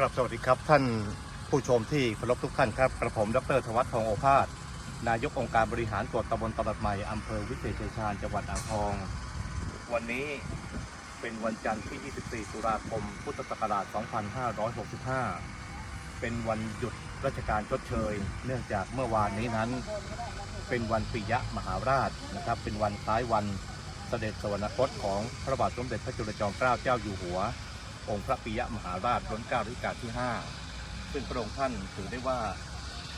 ครับสวัสดีครับท่านผู้ชมที่เคารพทุกท่านครับกระผมดรธวัฒน์ทองโอภาสนายกองค์การบริหารส่วนตำบลตลาดใหม่อำเภอวิเศษชัยชาญจังหวัดอ่างทอง วันนี้เป็นวันจันทร์ที่ 24 ตุลาคม พุทธศักราช 2565 เป็นวันหยุดราชการชดเชย เนื่องจากเมื่อวานนี้นั้น เป็นวันปิยะมหาราชนะครับ เป็นวันคล้ายวันเสด็จสวรรคตของพระบาทสมเด็จพระจุลจอมเกล้าเจ้าอยู่หัว องค์พระปิยมหาราชรัชกาลรัชกาลที่ 5 ซึ่งพระองค์ท่านถือได้ว่า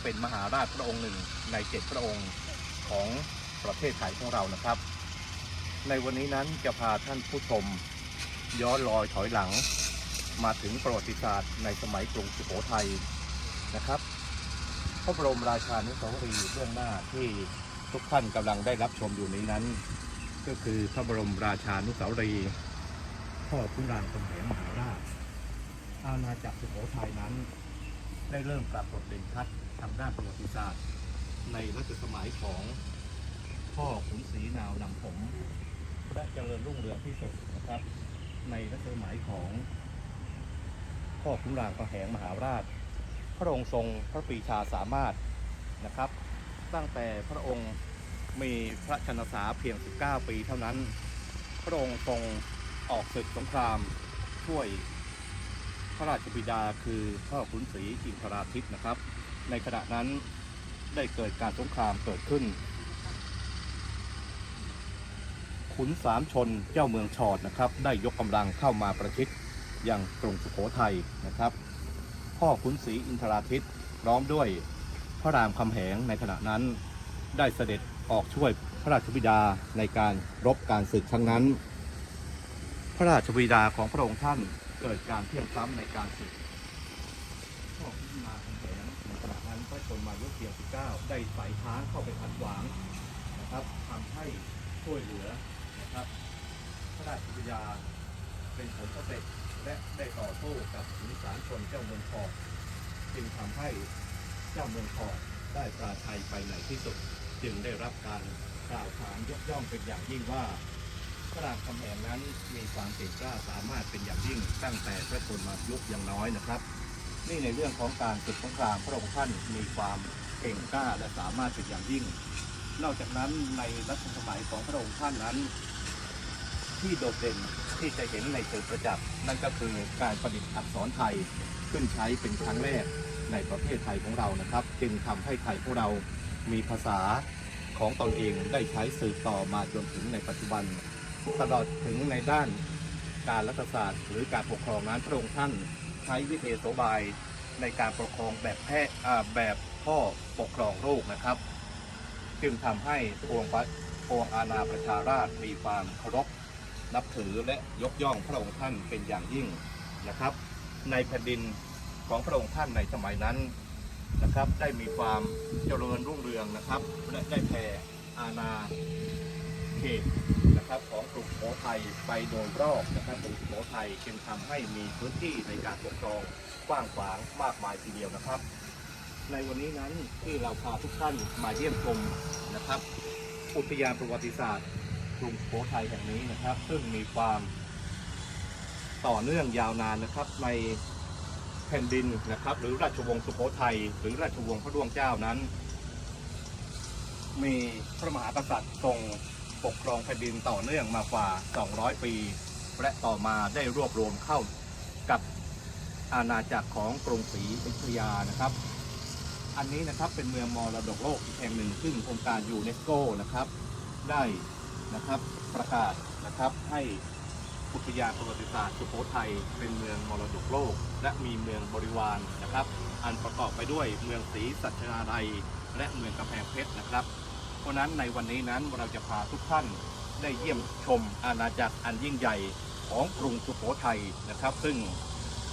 เป็นมหาราชพระองค์หนึ่งในเจ็ดพระองค์ของประเทศไทยของเรานะครับ ในวันนี้นั้นจะพาท่านผู้ชม ย้อนรอยถอยหลัง มาถึงประวัติศาสตร์ในสมัยกรุงสุโขทัยนะครับพระบรมราชานุสาวรีย์เบื้องหน้าที่ทุกท่านกำลังได้รับชมอยู่นี้นั้น ก็คือพระบรมราชานุสาวรีย์ พ่อขุนรามคำแหงมหาราชอาณาจักรสุโขทัยนั้น ได้เริ่มปรากฏเด่นชัดทางด้านประวัติศาสตร์ ในรัชสมัยของพ่อขุนศรีนาวนำผมและเจริญรุ่งเรืองที่สุดนะครับ ในรัชสมัยของพ่อขุนรามคำแหงมหาราช พระองค์ทรงพระปีชาสามารถนะครับ ตั้งแต่พระองค์มีพระชนสาเพียง 19 ปีเท่านั้น พระองค์ทรง ออกศึกสงครามช่วยพระราชบิดาคือพ่อขุนศรีอินทราทิตนะครับ ในขณะนั้นได้เกิดการสงครามเกิดขึ้น ขุนสามชนเจ้าเมืองชอดนะครับ ได้ยกกำลังเข้ามาประชิดยังกรุงสุโขทัยนะครับ พ่อขุนศรีอินทราทิตพร้อมด้วยพระรามคำแหงในขณะนั้นได้เสด็จออกช่วยพระราชบิดาในการรบการศึกครั้งนั้น พระราชบิดาของพระองค์ท่านเกิดการเพียงพล้ำในการศึกพ่อขุนมาคำแหงขณะนั้นพระชนมายุเพียง19ได้ใส่ช้างเข้าไปขัดขวางนะครับทำให้ช่วยเหลือนะครับ พระราชบิดาเป็นผลสำเร็จและได้ต่อสู้กับขุนสารชนเจ้าเมืองทองจึงทำให้เจ้าเมืองทองได้ปราชัยไปในที่สุด จึงได้รับการกล่าวขานยกย่องเป็นอย่างยิ่งว่า พระรามคำแหงนั้นมีความเก่งกล้าสามารถเป็นอย่างยิ่งตั้งแต่พระชนมายุคยังน้อยนะครับ นี่ในเรื่องของการศึกสงครามพระองค์ท่านมีความเก่งกล้าและสามารถเป็นอย่างยิ่ง นอกจากนั้นในรัชสมัยของพระองค์ท่านนั้น ที่โดดเด่นที่จะเห็นในเชิงประจักษ์นั่นก็คือการประดิษฐ์อักษรไทยขึ้นใช้เป็นครั้งแรกในประเทศไทยของเรานะครับ จึงทำให้ไทยของเรามีภาษาของตนเองได้ใช้สืบต่อมาจนถึงในปัจจุบัน ตลอดถึงในด้านการรัฐศาสตร์ หรือการปกครองนั้นพระองค์ท่านใช้วิเทโสบายในการปกครองแบบแพทย์อ่แบบพ่อปกครองโลกนะครับ จึงทำให้ปวงประปวงอาณาประชาราชมีความเคารพนับถือและยกย่องพระองค์ท่านเป็นอย่างยิ่งนะครับ ในแผ่นดินของพระองค์ท่านในสมัยนั้นนะครับ ได้มีความเจริญรุ่งเรืองนะครับ และได้แผ่อาณา เขตนะครับของกรุงสุโขทัยไปโดยรอบนะครับกรุงสุโขทัยจึงทำให้มีพื้นที่ในการปกครองกว้างขวางมากมายทีเดียวนะครับ ในวันนี้นั้นที่เราพาทุกท่านมาเยี่ยมชมนะครับ อุทยานประวัติศาสตร์กรุงสุโขทัยแห่งนี้นะครับ ซึ่งมีความต่อเนื่องยาวนานนะครับในแผ่นดินนะครับ หรือราชวงศ์สุโขทัยหรือราชวงศ์พระดวงเจ้านั้น มีพระมหากษัตริย์ทรง ปกครองแผ่นดินต่อเนื่องมากว่า 200 ปี และต่อมาได้รวบรวมเข้ากับอาณาจักรของกรุงศรีอยุธยานะครับ อันนี้นะครับเป็นเมืองมรดกโลกอีกแห่งหนึ่ง ซึ่งองค์การยูเนสโกนะครับ ได้นะครับประกาศนะครับให้อุทยานประวัติศาสตร์สุโขทัยเป็นเมืองมรดกโลก และมีเมืองบริวารนะครับ อันประกอบไปด้วยเมืองศรีสัชนาลัย และเมืองกำแพงเพชรนะครับ ราะนั้นในวันนี้นั้นเราจะพาทุกท่านได้เยี่ยมชมอาณาจักรอันยิ่งใหญ่ของกรุงสุโขทัยนะครับ ซึ่ง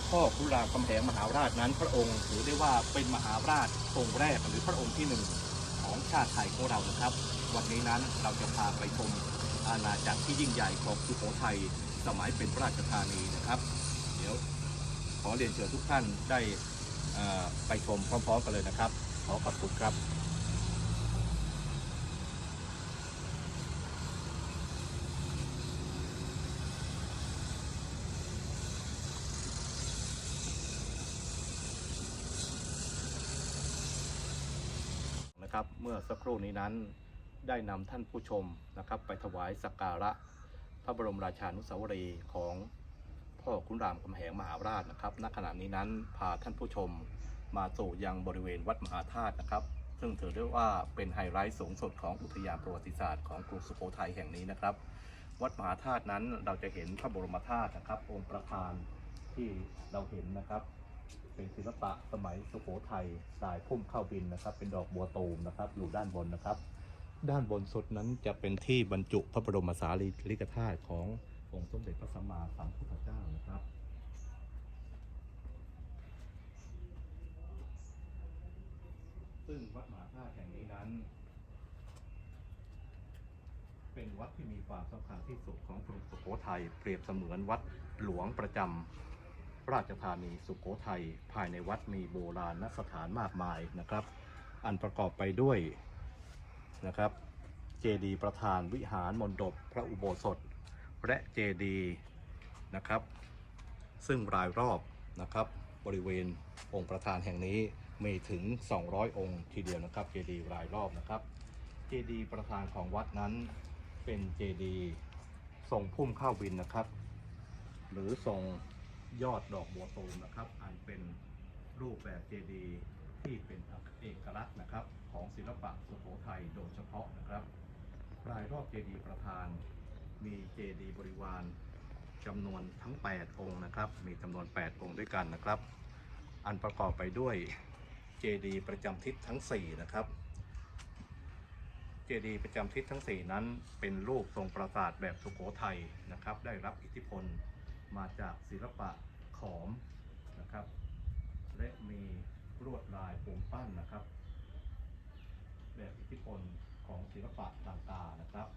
พ่อขุนรามคำแหงมหาราชนั้นพระองค์ถือได้ว่าเป็นมหาราชองค์แรกหรือพระองค์ที่หนึ่งของชาติไทยของเรานะครับ วันนี้นั้นเราจะพาไปชมอาณาจักรที่ยิ่งใหญ่ของสุโขทัยสมัยเป็นพระราชธานีนะครับ เดี๋ยวขอเรียนเชิญทุกท่านได้ไปชมพร้อมๆกันเลยนะครับ ขอขอบคุณครับ ค นะครับ เมื่อสักครู่นี้นั้นได้นำท่านผู้ชมนะครับ ไปถวายสักการะ พระบรมราชานุสาวรีย์ของพ่อขุนรามคำแหงมหาราชนะครับ ณขณะนี้นั้นพาท่านผู้ชมมาสู่ยังบริเวณวัดมหาธาตุนะครับ ซึ่งถือได้ว่าเป็นไฮไลท์สูงสุดของอุทยานประวัติศาสตร์ของกรุงสุโขทัยแห่งนี้นะครับ วัดมหาธาตุนั้นเราจะเห็นพระบรมธาตุนะครับ องค์ประธานที่เราเห็นนะครับ เป็นศิลปะสมัยสุโขทัยสายพุ่มเข้าบินนะครับ เป็นดอกบัวตูมนะครับอยู่ด้านบนนะครับ ด้านบนสุดนั้นจะเป็นที่บรรจุพระบรมสารีริกธาตุขององค์สมเด็จพระสัมมาสัมพุทธเจ้านะครับซึ่งวัดมหาธาตุแห่งนี้นั้น เป็นวัดที่มีความสำคัญที่สุดของกรุงสุโขทัยเปรียบเสมือนวัดหลวงประจำ ราชธานีสุโขทัยภายในวัดมีโบราณสถานมากมายนะครับ อันประกอบไปด้วยนะครับ เจดีย์ประธานวิหารมณฑปพระอุโบสถ และเจดีย์นะครับ ซึ่งรายรอบนะครับบริเวณองค์ประธานแห่งนี้มีถึง 200 องค์ทีเดียวนะครับ เจดีย์รายรอบนะครับ เจดีย์ประธานของวัดนั้นเป็นเจดีย์ทรงพุ่มข้าวบินนะครับ หรือทรง ยอดดอกบัวตูมนะครับ อันเป็นรูปแบบเจดีย์ที่เป็นเอกลักษณ์นะครับ ของศิลปะสุโขทัยโดยเฉพาะนะครับรายรอบเจดีย์ประธาน มีเจดีย์บริวารจำนวนทั้ง 8 องค์นะครับ มีจำนวน 8 องค์ด้วยกันนะครับ อันประกอบไปด้วยเจดีย์ประจำทิศทั้ง 4 นะครับเจดีย์ประจำทิศทั้ง 4 นั้นเป็นรูปทรงปราสาทแบบสุโขทัยนะครับ ได้รับอิทธิพล มาจากศิลปะขอมนะครับ และมีลวดลายปูนปั้นนะครับแบบอิทธิพลของศิลปะต่างๆนะครับ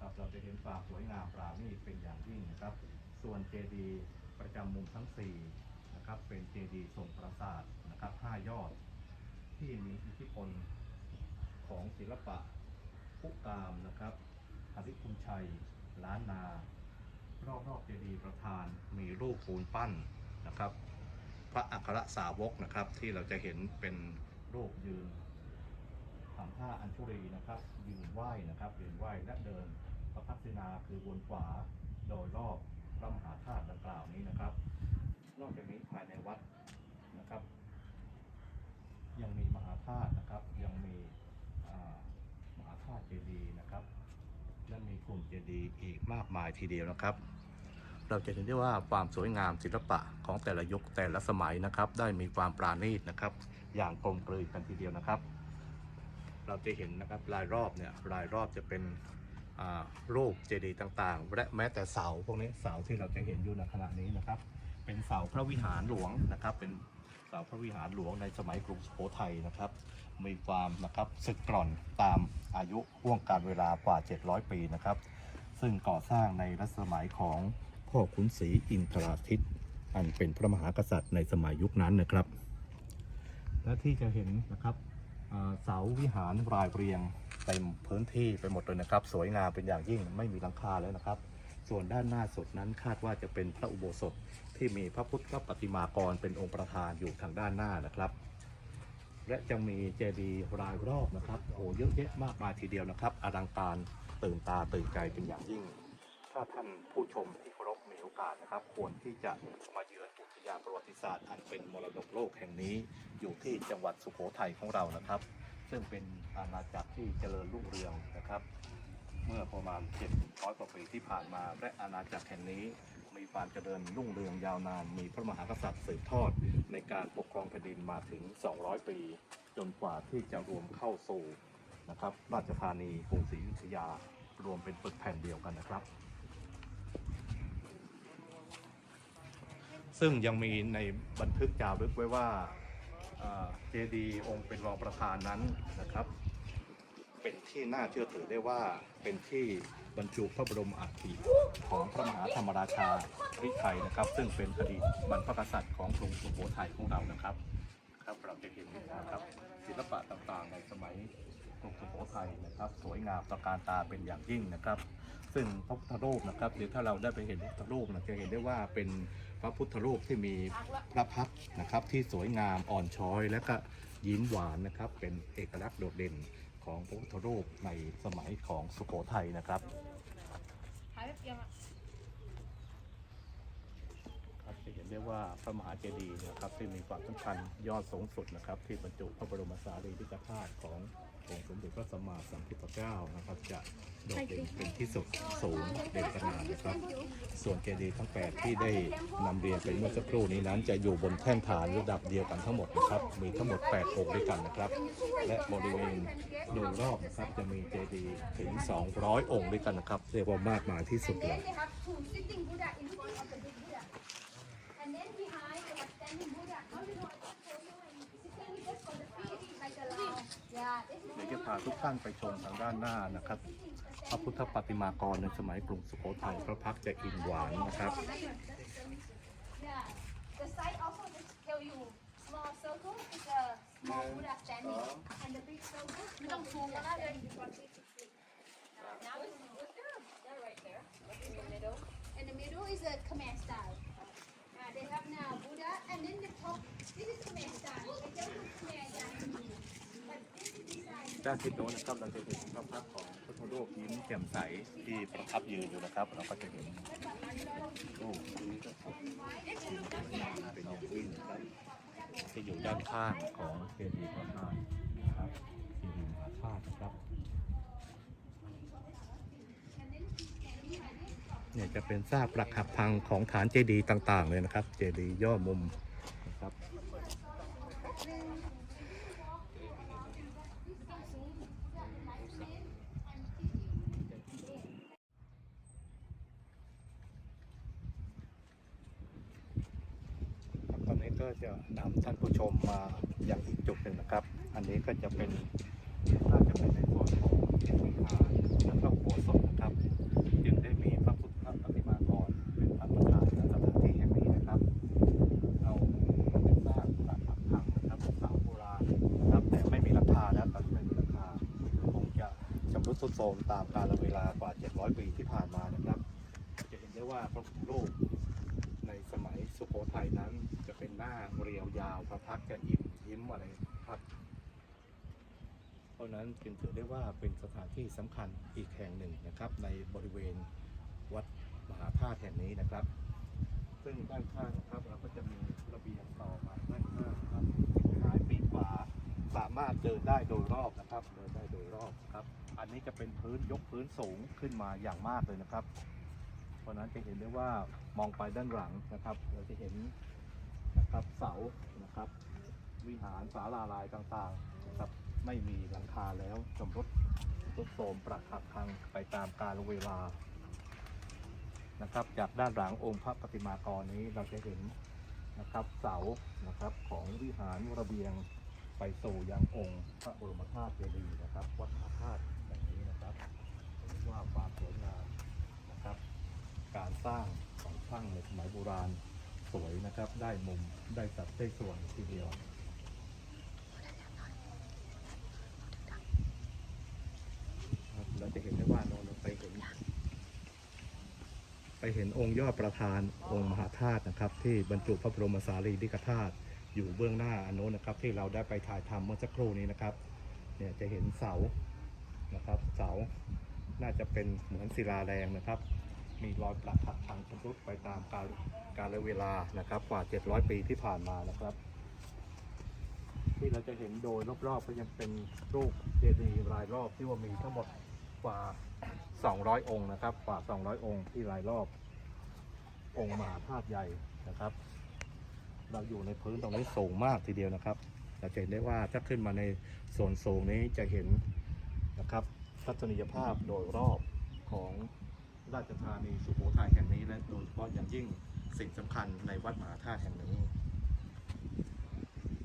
ครับ เราจะเห็นความสวยงามปราณีตเป็นอย่างยิ่งนะครับ ส่วนเจดีย์ประจำมุมทั้ง4นะครับเป็นเจดีย์ทรงปราสาทนะครับ5ยอด ที่มีอิทธิพลของศิลปะพุกามนะครับหริคุณชัย ล้านนา รอบๆเจดีย์ประธานมีรูปปูนปั้นนะครับ พระอัครสาวกนะครับที่เราจะเห็นเป็นรูปยืนทำท่าอัญชุรีนะครับ ยืนไหว้นะครับยืนไหว้และเดินประพัฒนาคือวนขวาโดยรอบพระมหาธาตุดังกล่าวนี้นะครับ นอกจากนี้ภายในวัดนะครับ ยังมีมหาธาตุนะครับยังมีมหาธาตุเจดีย์นะครับ และมีกลุ่มเจดีย์อีกมากมายทีเดียวนะครับ เราจะเห็นได้ว่าความสวยงามศิลปะของแต่ละยุคแต่ละสมัยนะครับ ได้มีความปราณีตนะครับ อย่างกลมกลืนกันทีเดียวนะครับ เราจะเห็นนะครับรายรอบเนี่ยรายรอบจะเป็นรูปเจดีย์ต่างๆ และแม้แต่เสาพวกนี้เสาที่เราจะเห็นอยู่ในขณะนี้นะครับ เป็นเสาพระวิหารหลวงนะครับเป็น เสาพระวิหารหลวงในสมัยกรุงสุโขทัยนะครับ มีความนะครับสึกกร่อนตามอายุห่วงการเวลากว่า 700 ปีนะครับ ซึ่งก่อสร้างในรัชสมัยของพ่อขุนศรีอินทราทิตอันเป็นพระมหากษัตริย์ในสมัยยุคนั้นนะครับ และที่จะเห็นนะครับเสาวิหารรายเรียงเต็มพื้นที่ไปหมดเลยนะครับ สวยงามเป็นอย่างยิ่งไม่มีหลังคาแล้วนะครับ ส่วนด้านหน้าสุดนั้นคาดว่าจะเป็นพระอุโบสถ ที่มีพระพุทธปฏิมากรเป็นองค์ประธานอยู่ทางด้านหน้านะครับ และจะมีเจดีย์รายรอบนะครับโอ้เยอะแยะมากมายทีเดียวนะครับ อลังการตื่นตาตื่นใจเป็นอย่างยิ่ง ถ้าท่านผู้ชมที่เคารพมีโอกาสนะครับ ควรที่จะมาเยือนอุทยานประวัติศาสตร์อันเป็นมรดกโลกแห่งนี้ อยู่ที่จังหวัดสุโขทัยของเรานะครับ ซึ่งเป็นอาณาจักรที่เจริญรุ่งเรืองนะครับ เมื่อประมาณ700กว่าปีที่ผ่านมาและอาณาจักรแห่งนี้ มีความเจริญรุ่งเรืองยาวนาน มีพระมหากษัตริย์สืบทอดในการปกครองแผ่นดินมาถึง 200 ปี จนกว่าที่จะรวมเข้าสู่นะครับราชธานีกรุงศรีอยุธยารวมเป็นปึกแผ่นเดียวกันนะครับ ซึ่งยังมีในบันทึกจารึกไว้ว่าเจดีย์องค์เป็นรองประธานนั้นนะครับ ที่น่าเชื่อถือได้ว่าเป็นที่บรรจุพระบรมอัฐิของพระมหาธรรมราชาริไทยนะครับ ซึ่งเป็นอดีตบรรพกษัตริย์ของกรุงสุโขทัยของเรานะครับ ครับเราจะเห็นนะครับศิลปะต่างๆ ในสมัยกรุงสุโขทัยนะครับ สวยงามตระการตาเป็นอย่างยิ่งนะครับ ซึ่งพระพุทธรูปนะครับเดี๋ยวถ้าเราได้ไปเห็นพระพุทธรูปนะจะเห็นได้ว่าเป็นพระพุทธรูปที่มีพระพักนะครับที่สวยงามอ่อนช้อย และก็ยิ้มหวานนะครับ เป็นเอกลักษณ์โดดเด่น ของพระพุทธรูปในสมัยของสุโขทัยนะครับหายไปเพียงอะ ค รับจะเห็นได้ว่าพระมหาเจดีย์นะครับที่มีความสำคัญยอดสูงสุดนะครับ ที่บรรจุพระบรมสารีริกธาตุขององค์สมเด็จพระสัมมาสัมพุทธเจ้านะครับ จะโดดเด่นเป็นที่สุดสูงเด่นขนาดนะครับ ส่วนเจดีย์ทั้ง 8 ที่ได้นำเรียนไปเมื่อสักครู่นี้นั้น จะอยู่บนแท่นฐานระดับเดียวกันทั้งหมดนะครับ มีทั้งหมด8องค์ด้วยกันนะครับ และบริเวณโดยรอบนะครับจะมีเจดีย์ถึง 200 องค์ด้วยกันนะครับ เรียกว่ามากมายที่สุดเลย then they have two sitting Buddha in front of the big Buddha. And then behind they have standing Buddha. How you know I can show you and sitting is just for the feet, like a lamb. Yeah, this is เดี๋ยวจะ พาทุกท่านไปชมทางด้านหน้านะครับ พระพุทธปฏิมากรในสมัยกรุงสุโขทัยพระพักตร์จะอินหวานนะครับ yeah. The side also just tell you small circle is a small Buddha standing, and the big circle. ไม่ต้องซูมก็ได้เลย ด้านทิศโน้นนะครับเราจะเห็นพระพักตร์ของพุทธรูปยิ้มแจ่มใสที่ประทับยืนอยู่นะครับ เราก็จะเห็นรูปนี้ก็เป็นอย่างยิ่งนะครับที่อยู่ด้านข้างของเจดีย์พระธาตุนะครับเจดีย์มหาธาตุนะครับเนี่ยจะเป็นซากปรักหักพังของฐานเจดีย์ต่าง ๆ เลยนะครับ เจดีย์ย่อมุมนะครับ ครับตอนนี้ก็จะนำท่านผู้ช มมาอย่างอีกจุดหนึ่งนะครับ อันนี้ก็จะเป็นน่าจะเป็นในส่วนของวิหารและก็โบสถ์นะครับ จึงได้มีพระพุทธปฏิมากรเป็นพระประธานในสถานที่แห่งนี้นะครับ เราเป็นสร้างปรักหักพังนะครับสาโบราณนะครับ แต่ไม่มีราคาแล้วตอนนี้ไม่มีราคาคงจะชำรุดทรุดโทรมตามกาลเวลากว่า 700 ปีที่ผ่านมานะครับ จะเห็นได้ว่าพระพุทธรูปในสมัยสุโขทัยนั้น หน้าเรียวยาวพระพักจะอิ่มยิ้มอะไรครับ เพราะนั้นจึงถือได้ว่าเป็นสถานที่สำคัญอีกแห่งหนึ่งนะครับ ในบริเวณวัดมหาธาตุแห่งนี้นะครับ ซึ่งด้านข้างนะครับเราก็จะมีระเบียงต่อมาด้านข้างครับซ้ายปีกขวาสามารถเดินได้โดยรอบนะครับ เดินได้โดยรอบครับ อันนี้จะเป็นพื้นยกพื้นสูงขึ้นมาอย่างมากเลยนะครับ เพราะนั้นจะเห็นได้ว่ามองไปด้านหลังนะครับ เราจะเห็น นะครับเสานะครับวิหารศาลาลายต่างๆนะครับไม่มีหลังคาแล้วชำรุดทรุดโทรมปรักหักพังไปตามกาลเวลานะครับจากด้านหลังองค์พระปฏิมากรนี้เราจะเห็นนะครับเสานะครับของวิหารระเบียงไปสู่ยังองค์พระบรมธาตุเจดีย์นะครับ วัดมหาธาตุแบบนี้นะครับว่าความสวยงามนะครับ การสร้างของช่างในสมัยโบราณ วยนะครับ ได้มุมได้สัดได้ส่วนทีเดียวเราจะเห็นได้ว่าเราไปเห็นไปเห็นองค์ยอดประธานองค์มหาธาตุนะครับ ที่บรรจุพระบรมสารีริกธาตุอยู่เบื้องหน้าอันโน้นนะครับ ที่เราได้ไปถ่ายทำเมื่อสักครู่นี้นะครับ เนี่ยจะเห็นเสานะครับ เสาน่าจะเป็นเหมือนศิลาแรงนะครับ มีรอยปรักหักพังชำรุดไปตามกาลกาลเวลานะครับ กว่า 700 ปีที่ผ่านมานะครับ ที่เราจะเห็นโดยรอบๆก็ยังเป็นรูปเจดีย์รายรอบที่ว่ามีทั้งหมดกว่า 200 องค์นะครับ กว่า 200 องค์ที่รายรอบ องค์มหาธาตุใหญ่นะครับ เราอยู่ในพื้นตรงนี้สูงมากทีเดียวนะครับเราจะเห็นได้ว่าถ้าขึ้นมาในส่วนสูงนี้จะเห็นนะครับทัศนียภาพโดยรอบของ ราชธานีสุโขทัยแห่งนี้และโดยเฉพาะอย่างยิ่งสิ่งสำคัญในวัดมหาธาตุแห่งนี้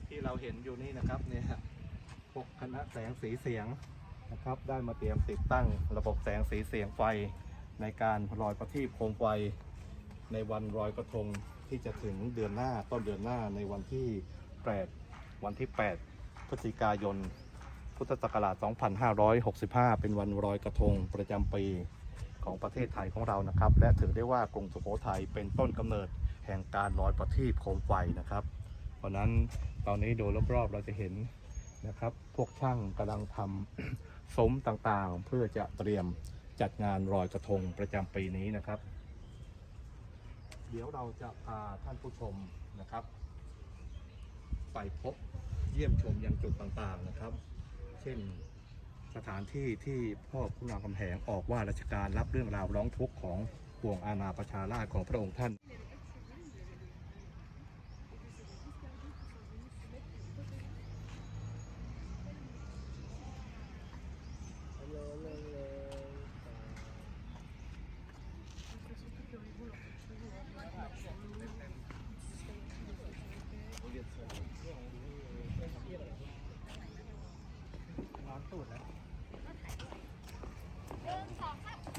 ที่เราเห็นอยู่นี่นะครับเนี่ยพวกคณะแสงสีเสียงนะครับ ได้มาเตรียมติดตั้งระบบแสงสีเสียงไฟในการลอยประทีปโคมไฟในวันลอยกระทงที่จะถึงเดือนหน้าต้นเดือนหน้าในวันที่ 8 วันที่ 8 พฤศจิกายน พุทธศักราช 2565 เป็นวันลอยกระทงประจำปี ของประเทศไทยของเรานะครับ และถือได้ว่ากรุงสุโขทัยเป็นต้นกำเนิดแห่งการลอยประทีปโคมไฟนะครับเพราะฉะนั้นตอนนี้โดยรอบๆเราจะเห็นนะครับ พวกช่างกำลังทำซุ้มต่างๆ เพื่อจะเตรียมจัดงานลอยกระทงประจำปีนี้นะครับ เดี๋ยวเราจะพาท่านผู้ชมนะครับไปพบเยี่ยมชมยังจุดต่างๆนะครับ เช่น สถานที่ที่พ่อคุณรามคำแหงออกว่าราชการรับเรื่องราวร้องทุกข์ของปวงอาณาประชาราชของพระองค์ท่านร้อนตูดแล้ว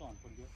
ก่อนคนเยอะ